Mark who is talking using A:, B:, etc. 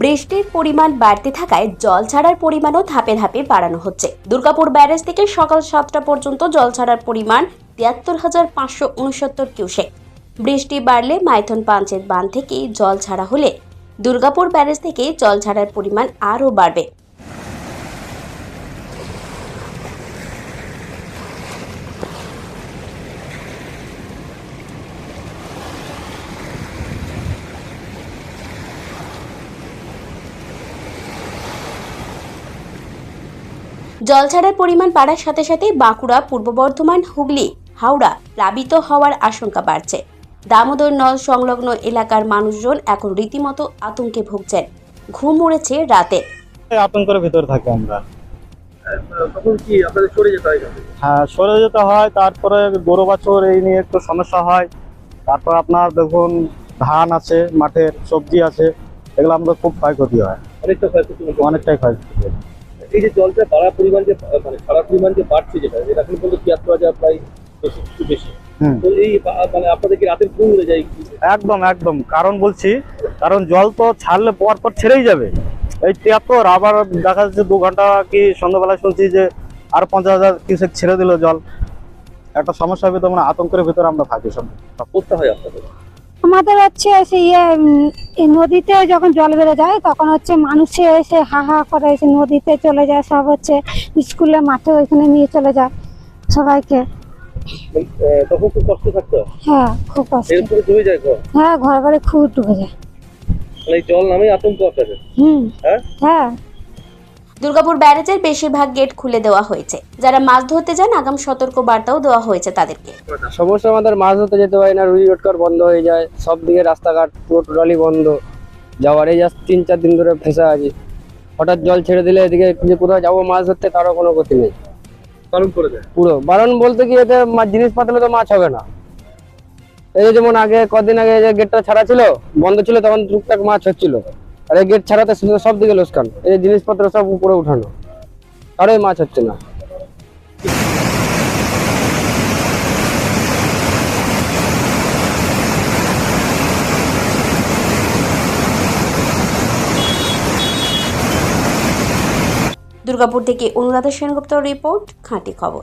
A: বৃষ্টির পরিমাণ বাড়তে থাকায় জল ছাড়ার পরিমাণও ধাপে ধাপে বাড়ানো হচ্ছে। দুর্গাপুর ব্যারেজ থেকে সকাল সাতটা পর্যন্ত জল ছাড়ার পরিমাণ তিয়াত্তর হাজার পাঁচশো উনসত্তর কিউসেক। বৃষ্টি বাড়লে মাইথন পাঞ্চের বাঁধ থেকে জল ছাড়া হলে দুর্গাপুর ব্যারেজ থেকে জল ছাড়ার পরিমাণ আরও বাড়বে। জল ছাড়ার পরিমাণ বাড়ার সাথে সাথে বাঁকুড়া পূর্ব বর্ধমান হুগলি হাওড়া প্লাবিত হওয়ার আশঙ্কা বাড়ছে। দামোদর নল সংলগ্ন এলাকার মানুষজন এখন রীতিমতো আতঙ্কে ভুগছেন। ঘুম উড়েছে রাতে।
B: আতঙ্কের ভিতরে থাকি আমরা।
C: তখন কি আপনাদের সরে যেতে হয়
B: হ্যাঁ সরে যেতে হয় তারপরে গরু বাছর এই নিয়ে একটু সমস্যা হয়। তারপর আপনার দেখুন ধান আছে মাঠের সবজি আছে এগুলো আমাদের খুব ক্ষয়ক্ষতি হয়।
C: অনেকটা ক্ষয়ক্ষতি
B: অনেকটাই ক্ষয়ক্ষতি হয়।
C: এই যে জলটা বাড়ার পরিমাণ যে মানে সারা পরিমাণ যে বাড়ছে যেটা এটা এখন পর্যন্ত তিয়াত্তর হাজার প্রায় বেশি একটু বেশি। তো এই মানে আপনাদের কি রাতের ঘুম উড়ে যায়?
B: একদম একদম। কারণ বলছি কারণ জল তো ছাড়লে পর পর ছেড়েই যাবে। এই তিয়াত্তর আবার দেখা যাচ্ছে দু ঘণ্টা কি সন্ধ্যাবেলায় শুনছি যে আর পঞ্চাশ হাজার কিসেক ছেড়ে দিল জল। একটা সমস্যা হবে তো মানে আতঙ্কের ভিতরে আমরা থাকি সব।
C: করতে হয় আপনাদের?
D: আমাদের হচ্ছে এসে ইয়ে নদীতে যখন জল বেড়ে যায় তখন হচ্ছে মানুষে এসে হা হা করে এসে নদীতে চলে যায় সব হচ্ছে স্কুলে মাঠে ওইখানে নিয়ে চলে যায় সবাইকে।
C: তখন খুব কষ্ট থাকতো?
D: হ্যাঁ খুব কষ্ট।
C: এরকম যায় ঘর
D: হ্যাঁ ঘর বাড়ি খুব ডুবে যায়।
C: মানে জল নামে আতঙ্ক আপনাদের?
D: হুম।
C: হ্যাঁ?
D: হ্যাঁ।
A: দুর্গাপুর ব্যারেজের বেশিরভাগ গেট খুলে দেওয়া হয়েছে। যারা মাছ ধরতে যান আগাম সতর্ক বার্তাও দেওয়া হয়েছে তাদেরকে।
E: সমস্যা আমাদের মাছ ধরতে যেতে পারি না রুজি রোডকার বন্ধ হয়ে যায় সব দিকে রাস্তাঘাট পুরো টোটালি বন্ধ। যাওয়ার এই জাস্ট তিন চার দিন ধরে ফেসে আছি। হঠাৎ জল ছেড়ে দিলে এদিকে যে কোথাও যাব মাছ ধরতে তারও কোনো গতি নেই।
C: পালন করে দেয়
E: পুরো। বারণ বলতে কি এতে জিনিস পাতলে তো মাছ হবে না। এই যেমন আগে কদিন আগে যে গেটটা ছাড়া ছিল বন্ধ ছিল তখন টুকটাক মাছ হচ্ছিল। আর এই গেট ছাড়াতে সব দিকে লোসকান এই জিনিসপত্র সব উপরে উঠানো। কারোই মাছ হচ্ছে না।
A: দুর্গাপুর থেকে অনুরাধা সেনগুপ্ত রিপোর্ট, খাঁটি খবর।